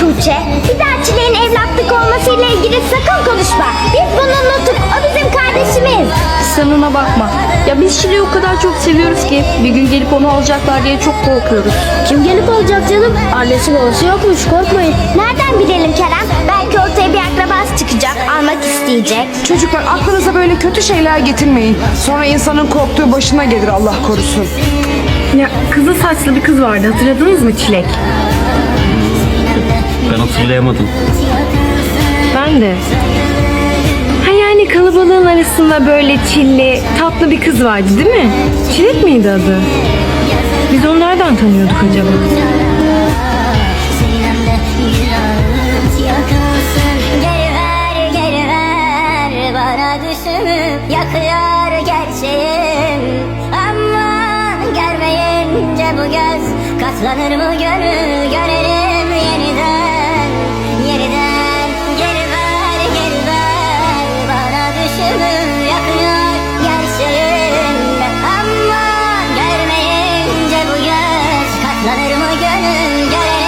Tuğçe. Bir daha Çileğin evlatlık olmasıyla ilgili sakın konuşma. Biz bunu unuttuk. O bizim kardeşimiz. Sen ona bakma. Ya biz Şile'yi o kadar çok seviyoruz ki bir gün gelip onu alacaklar diye çok korkuyoruz. Kim gelip alacak canım? Annesi babası yokmuş korkmayın. Nereden bilelim Kerem? Belki ortaya bir akrabası çıkacak. Almak isteyecek. Çocuklar aklınıza böyle kötü şeyler getirmeyin. Sonra insanın korktuğu başına gelir Allah korusun. Ya kızıl saçlı bir kız vardı hatırladınız mı Çilek? Ben hatırlayamadım. Ben de. Ha yani kalabalığın arasında böyle çilli, tatlı bir kız vardı değil mi? Çilek miydi adı? Biz onu nereden tanıyorduk acaba? Yakıyor gerçeğim Ama görmeyince bu göz katlanır mı gönül running, it.